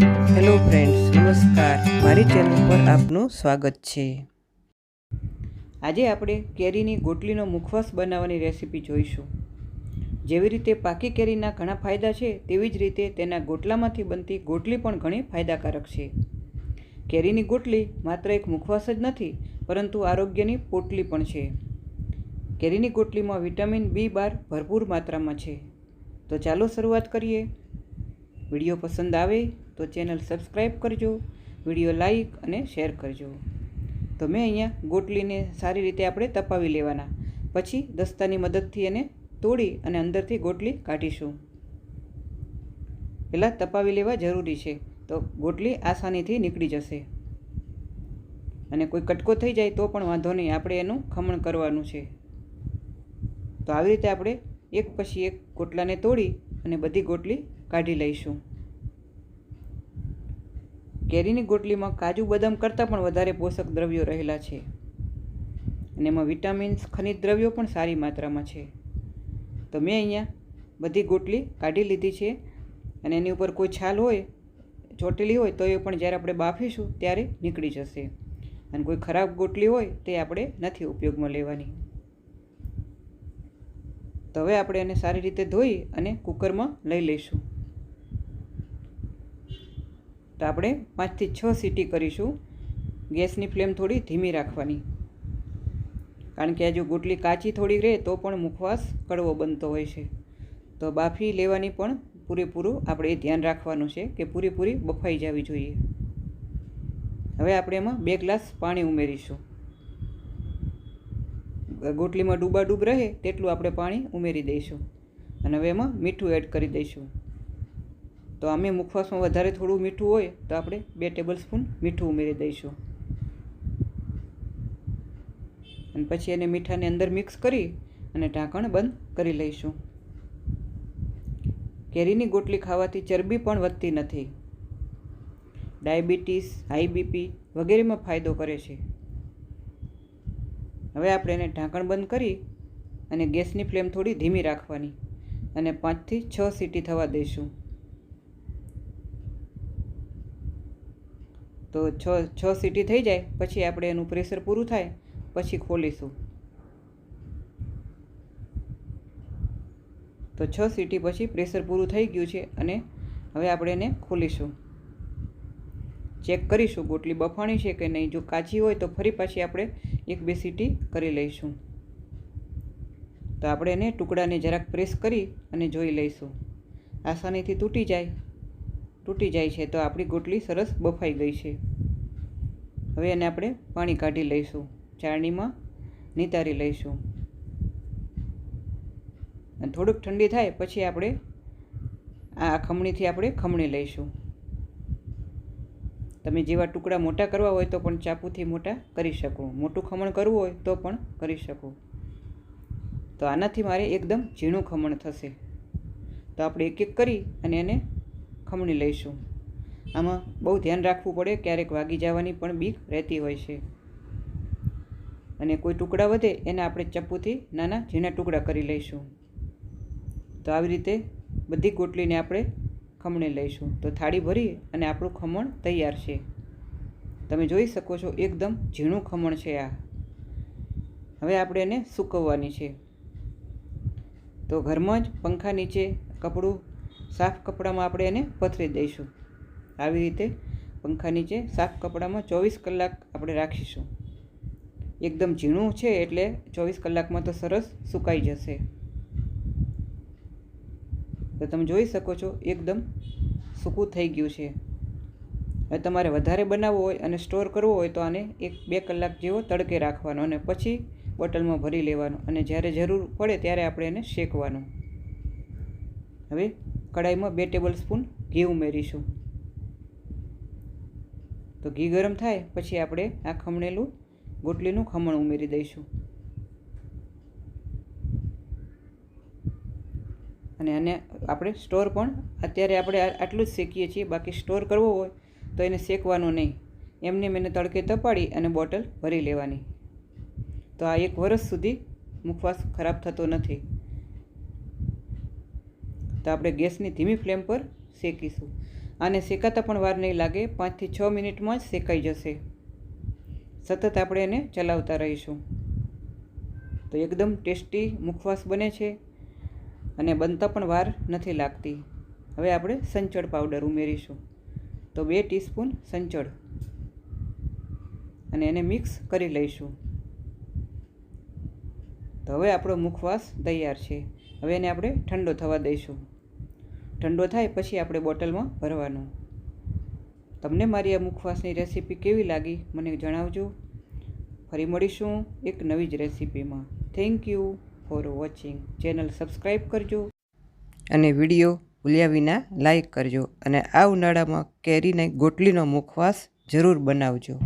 Hello friends, નમસ્કાર. મારી channel પર આપનું સ્વાગત છે. આજે આપણે કેરીની ગોટલીનો મુખવાસ બનાવવાની રેસીપી જોઈશું. જેવી રીતે પાકી કેરીના ઘણા ફાયદા છે, તેવી જ રીતે તેના ગોટલામાંથી બનતી ગોટલી પણ ઘણી ફાયદાકારક છે. કેરીની ગોટલી માત્ર એક મુખવાસ જ નથી, પરંતુ આરોગ્યની પોટલી પણ છે. કેરીની ગોટલીમાં વિટામિન બી બાર ભરપૂર માત્રામાં છે. તો ચાલો શરૂઆત કરીએ. વીડિયો પસંદ આવે તો ચેનલ સબસ્ક્રાઈબ કરજો, વીડિયો લાઈક અને શેર કરજો. તો મેં અહીંયા ગોટલીને સારી રીતે આપણે તપાવી લેવાના. પછી દસ્તાની મદદથી એને તોડી અને અંદરથી ગોટલી કાઢીશું. પહેલાં તપાવી લેવા જરૂરી છે, તો ગોટલી આસાનીથી નીકળી જશે. અને કોઈ કટકો થઈ જાય તો પણ વાંધો નહીં, આપણે એનું ખમણ કરવાનું છે. તો આવી રીતે આપણે એક પછી એક ગોટલાને તોડી અને બધી ગોટલી કાઢી લઈશું. કેરીની ગોટલીમાં કાજુ, બદામ કરતાં પણ વધારે પોષક દ્રવ્યો રહેલા છે. અને એમાં વિટામિન્સ, ખનિજ દ્રવ્યો પણ સારી માત્રામાં છે. તો મેં અહીંયા બધી ગોટલી કાઢી લીધી છે અને એની ઉપર કોઈ છાલ હોય, ચોટેલી હોય, તો એ પણ જ્યારે આપણે બાફીશું ત્યારે નીકળી જશે. અને કોઈ ખરાબ ગોટલી હોય, તે આપણે નથી ઉપયોગમાં લેવાની. તો હવે આપણે એને સારી રીતે ધોઈ અને કુકરમાં લઈ લઈશું. તો આપણે પાંચથી છ સીટી કરીશું. ગેસની ફ્લેમ થોડી ધીમી રાખવાની. કારણ કે આ જો ગોટલી કાચી થોડી રહે તો પણ મુખવાસ કડવો બનતો હોય છે. તો બાફી લેવાની પણ પૂરેપૂરું આપણે ધ્યાન રાખવાનું છે કે પૂરેપૂરી બફાઈ જવી જોઈએ. હવે આપણે એમાં બે ગ્લાસ પાણી ઉમેરીશું. ગોટલીમાં ડૂબાડૂબ રહે તેટલું આપણે પાણી ઉમેરી દઈશું. અને હવે એમાં મીઠું એડ કરી દઈશું. તો અમે મુખવાસમાં વધારે થોડું મીઠું હોય તો આપણે બે ટેબલ સ્પૂન મીઠું ઉમેરી દઈશું. અને પછી એને મીઠાને અંદર મિક્સ કરી અને ઢાંકણ બંધ કરી લઈશું. કેરીની ગોટલી ખાવાથી ચરબી પણ વધતી નથી. ડાયાબિટીસ, હાઈ બીપી વગેરેમાં ફાયદો કરે છે. હવે આપણે એને ઢાંકણ બંધ કરી અને ગેસની ફ્લેમ થોડી ધીમી રાખવાની અને પાંચથી છ સીટી થવા દઈશું. તો છ છ સીટી થઈ જાય, પછી આપણે એનું પ્રેશર પૂરું થાય, પછી ખોલીશું. તો છ સીટી પછી પ્રેશર પૂરું થઈ ગયું છે અને હવે આપણે એને ખોલીશું. ચેક કરીશું ગોટલી બફાણી છે કે નહીં. જો કાચી હોય તો ફરી પાછી આપણે એક, બે સીટી કરી લઈશું. તો આપણે એને ટુકડાને જરાક પ્રેસ કરી અને જોઈ લઈશું. આસાનીથી તૂટી જાય. તૂટી જાય છે, તો આપણી ગોટલી સરસ બફાઈ ગઈ છે. હવે એને આપણે પાણી કાઢી લઈશું ચાળણીમાં નિતારી લઈશું. અને થોડુંક ઠંડી થાય પછી આપણે આ ખમણીથી આપણે ખમણી લઈશું. તમે જેવા ટુકડા મોટા કરવા હોય તો પણ ચાકુથી મોટા કરી શકો. મોટું ખમણ કરવું હોય તો પણ કરી શકો. તો આનાથી મારે એકદમ ઝીણું ખમણ થશે. તો આપણે એક એક કરી અને એને ખમણી લઈશું. આમાં બહુ ધ્યાન રાખવું પડે, ક્યારેક વાગી જવાની પણ બીક રહેતી હોય છે. અને કોઈ ટુકડા વધે, એને આપણે ચપ્પુથી નાના ઝીણા ટુકડા કરી લઈશું. તો આવી રીતે બધી ગોટલીને આપણે ખમણી લઈશું. તો થાળી ભરી અને આપણું ખમણ તૈયાર છે. તમે જોઈ શકો છો, એકદમ ઝીણું ખમણ છે આ. હવે આપણે એને સૂકવવાની છે. તો ઘરમાં જ પંખા નીચે, કપડું સાફ કપડામાં આપણે એને પથરી દઈશું. આવી રીતે પંખા નીચે સાફ કપડામાં ચોવીસ કલાક આપણે રાખીશું. એકદમ ઝીણું છે એટલે ચોવીસ કલાકમાં તો સરસ સુકાઈ જશે. તો તમે જોઈ શકો છો એકદમ સૂકું થઈ ગયું છે. હવે તમારે વધારે બનાવવો હોય અને સ્ટોર કરવો હોય તો આને એક બે કલાક જેવો તડકે રાખવાનો અને પછી બોટલમાં ભરી લેવાનો અને જ્યારે જરૂર પડે ત્યારે આપણે એને શેકવાનું. હવે કડાઈમાં બે ટેબલ સ્પૂન ઘી ઉમેરીશું. તો ઘી ગરમ થાય, પછી આપણે આ ખમણેલું ગોટલીનું ખમણ ઉમેરી દઈશું. અને આને આપણે સ્ટોર પણ, અત્યારે આપણે આટલું જ શેકીએ છીએ, બાકી સ્ટોર કરવો હોય તો એને શેકવાનું નહીં. એમને મેને તડકે તપાડી અને બોટલ ભરી લેવાની. તો આ એક વર્ષ સુધી મુખવાસ ખરાબ થતો નથી. તો આપણે ગેસની ધીમી ફ્લેમ પર શેકીશું. આને શેકાતા પણ વાર નહીં લાગે, પાંચથી છ મિનિટમાં જ શેકાઈ જશે. સતત આપણે એને ચલાવતા રહીશું. તો એકદમ ટેસ્ટી મુખવાસ બને છે અને બનતા પણ વાર નથી લાગતી. હવે આપણે સંચળ પાવડર ઉમેરીશું. તો બે ટીસ્પૂન સંચળ. અને એને મિક્સ કરી લઈશું. તો હવે આપણો મુખવાસ તૈયાર છે. હવે એને આપણે ઠંડો થવા દઈશું. ઠંડો થાય પછી આપણે બોટલમાં ભરવાનું. તમને મારી આ મુખવાસની રેસીપી કેવી લાગી મને જણાવજો. ફરી મળીશું એક નવી જ રેસીપીમાં. Thank you for watching channel subscribe કરજો અને વીડિયો ભૂલ્યા વિના લાઈક કરજો અને આ ઉનાળામાં કેરીને ગોટલીનો મુખવાસ જરૂર બનાવજો.